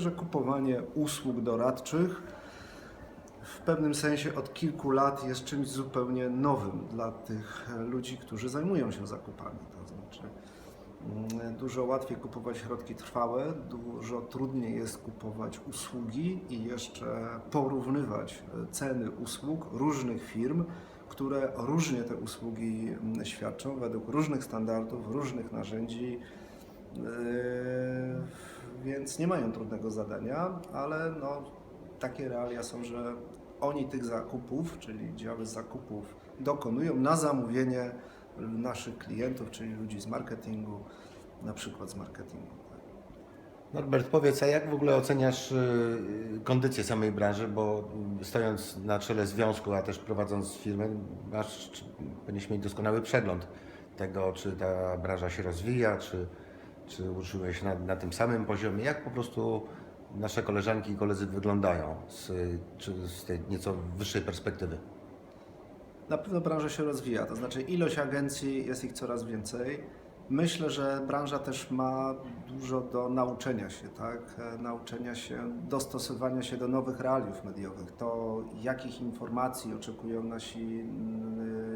że kupowanie usług doradczych w pewnym sensie od kilku lat jest czymś zupełnie nowym dla tych ludzi, którzy zajmują się zakupami. To znaczy, mm, dużo łatwiej kupować środki trwałe, dużo trudniej jest kupować usługi i jeszcze porównywać e, ceny usług różnych firm, które różnie te usługi mm, świadczą według różnych standardów, różnych narzędzi. Yy, Więc nie mają trudnego zadania, ale no, takie realia są, że oni tych zakupów, czyli działy zakupów, dokonują na zamówienie naszych klientów, czyli ludzi z marketingu, na przykład z marketingu. tak. Norbert, powiedz, a jak w ogóle oceniasz y, kondycję samej branży, bo stojąc na czele związku, a też prowadząc firmę, masz, powinieneś mieć doskonały przegląd tego, czy ta branża się rozwija, czy, czy się na, na tym samym poziomie, jak po prostu nasze koleżanki i koledzy wyglądają z, czy z tej nieco wyższej perspektywy. Na pewno branża się rozwija, to znaczy ilość agencji jest ich coraz więcej. Myślę, że branża też ma dużo do nauczenia się, tak? E, Nauczenia się, dostosowania się do nowych realiów mediowych. To, jakich informacji oczekują nasi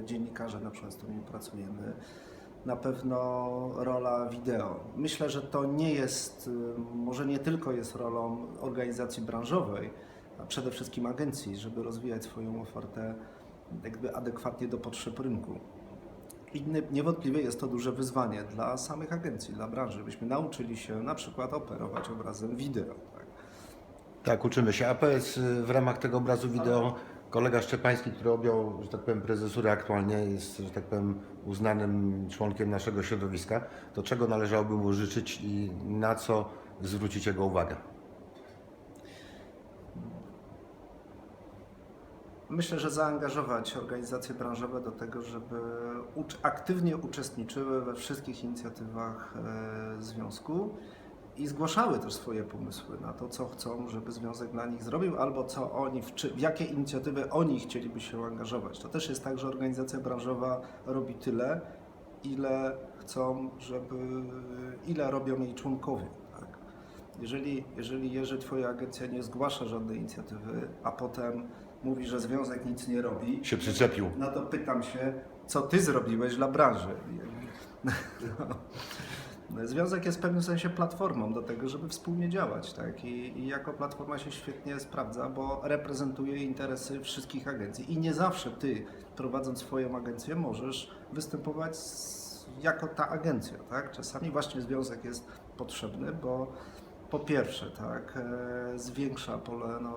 dziennikarze, na przykład z którymi pracujemy. Na pewno rola wideo. Myślę, że to nie jest, y, może nie tylko jest rolą organizacji branżowej, a przede wszystkim agencji, żeby rozwijać swoją ofertę jakby adekwatnie do potrzeb rynku. I nie- niewątpliwie jest to duże wyzwanie dla samych agencji, dla branży, żebyśmy nauczyli się na przykład operować obrazem wideo. Tak? Tak, uczymy się. A powiedz, y, w ramach tego obrazu wideo kolega Szczepański, który objął, że tak powiem, prezesurę aktualnie, jest, że tak powiem, uznanym członkiem naszego środowiska, to czego należałoby mu życzyć i na co zwrócić jego uwagę? Myślę, że zaangażować organizacje branżowe do tego, żeby aktywnie uczestniczyły we wszystkich inicjatywach e, związku i zgłaszały też swoje pomysły na to, co chcą, żeby związek dla nich zrobił, albo co oni, w, czy, w jakie inicjatywy oni chcieliby się angażować. To też jest tak, że organizacja branżowa robi tyle, ile chcą, żeby, ile robią jej członkowie. Tak? Jeżeli, jeżeli, jeżeli Twoja agencja nie zgłasza żadnej inicjatywy, a potem mówi, że związek nic nie robi, Się przyczepił. no to pytam się, co Ty zrobiłeś dla branży? No. Związek jest w pewnym sensie platformą do tego, żeby wspólnie działać, tak? I, I jako platforma się świetnie sprawdza, bo reprezentuje interesy wszystkich agencji. I nie zawsze Ty, prowadząc swoją agencję, możesz występować z, jako ta agencja, tak? Czasami właśnie związek jest potrzebny, bo po pierwsze, tak, e, zwiększa pole, no,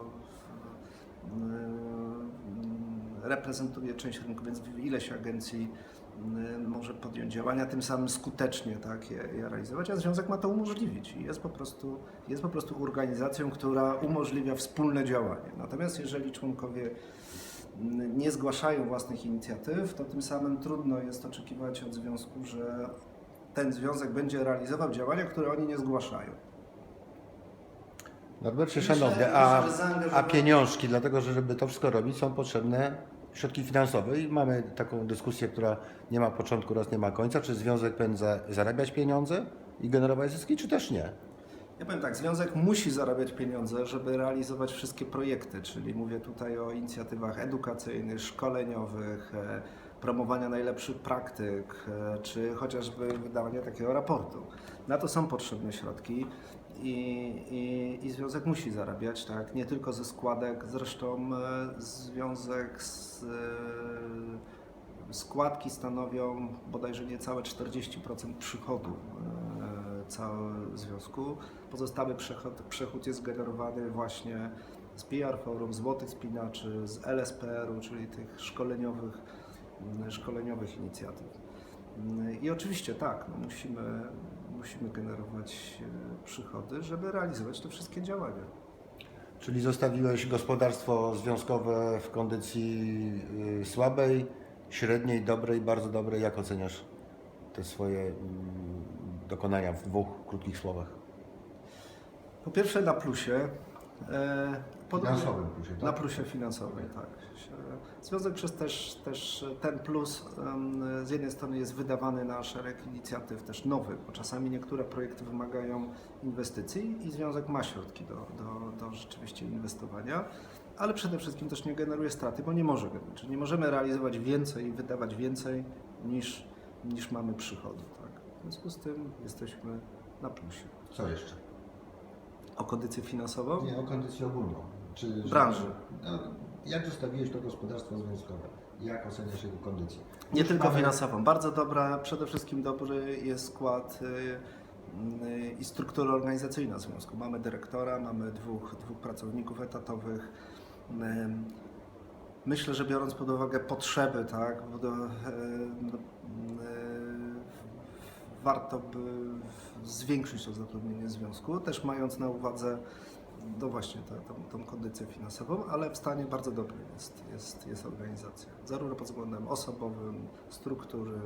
e, reprezentuje część rynku, więc ileś agencji m, może podjąć działania, tym samym skutecznie tak, je, je realizować, a związek ma to umożliwić i jest po, prostu, jest po prostu organizacją, która umożliwia wspólne działanie. Natomiast jeżeli członkowie m, nie zgłaszają własnych inicjatyw, to tym samym trudno jest oczekiwać od związku, że ten związek będzie realizował działania, które oni nie zgłaszają. Norbercie, szanowny, a, a pieniążki, dlatego że żeby to wszystko robić, są potrzebne środki finansowe i mamy taką dyskusję, która nie ma początku oraz nie ma końca, czy związek za, zarabiać pieniądze i generować zyski, czy też nie? Ja powiem tak, związek musi zarabiać pieniądze, żeby realizować wszystkie projekty, czyli mówię tutaj o inicjatywach edukacyjnych, szkoleniowych, e, promowania najlepszych praktyk, e, czy chociażby wydawania takiego raportu. Na to są potrzebne środki i, i, i związek musi zarabiać, tak, nie tylko ze składek, zresztą e, związek z e, składki stanowią bodajże niecałe 40% przychodu e, całego związku. Pozostały przechód, przechód jest generowany właśnie z PR Forum, Złotych Spinaczy, z LSPR-u, czyli tych szkoleniowych, szkoleniowych inicjatyw. I oczywiście tak, no musimy, musimy generować e, przychody, żeby realizować te wszystkie działania. Czyli zostawiłeś gospodarstwo związkowe w kondycji y, słabej, średniej, dobrej, bardzo dobrej. Jak oceniasz te swoje mm, dokonania w dwóch krótkich słowach? Po pierwsze na plusie, E, podobnie- Finansowym plusie, tak? Na plusie finansowym, tak. Związek przez też, też ten plus z jednej strony jest wydawany na szereg inicjatyw też nowych, bo czasami niektóre projekty wymagają inwestycji i związek ma środki do, do, do rzeczywiście inwestowania, ale przede wszystkim też nie generuje straty, bo nie może. Czyli nie możemy realizować więcej i wydawać więcej niż, niż mamy przychodu. Tak? W związku z tym jesteśmy na plusie. Co jeszcze? O kondycję finansową? Nie, o kondycję ogólną. Czy, że- Branży. No, jak zostawiłeś to gospodarstwo związkowe? Jak oceniasz jego kondycję? Nie Już tylko mamy- finansową. Bardzo dobra, przede wszystkim dobry jest skład y, y, i struktura organizacyjna związku. Mamy dyrektora, mamy dwóch, dwóch pracowników etatowych. Ym, Myślę, że biorąc pod uwagę potrzeby, tak, y, no, y, warto by zwiększyć to zatrudnienie związku, też mając na uwadze no właśnie tę, tą, tą kondycję finansową, ale w stanie bardzo dobrym jest, jest, jest organizacja. Zarówno pod względem osobowym, struktury,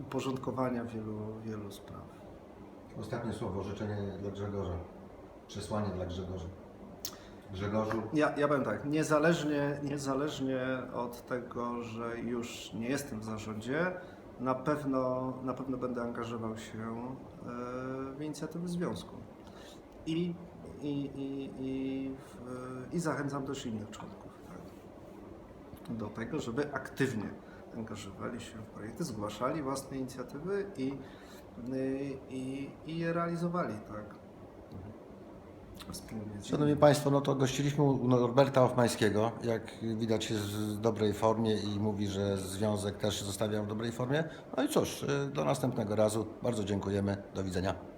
uporządkowania wielu, wielu spraw. Ostatnie słowo, życzenie dla Grzegorza. Przesłanie dla Grzegorza. Grzegorzu, Ja, ja powiem tak, niezależnie, niezależnie od tego, że już nie jestem w zarządzie, na pewno, na pewno będę angażował się e, w inicjatywy związku. I, i, i, i, i zachęcam też innych członków tak, do tego, żeby aktywnie angażowali się w projekty, zgłaszali własne inicjatywy i, i, i je realizowali. Tak. Szanowni Państwo, no to gościliśmy u Norberta Hoffmańskiego. Jak widać jest w dobrej formie i mówi, że związek też zostawia w dobrej formie. No i cóż, do następnego razu. Bardzo dziękujemy. Do widzenia.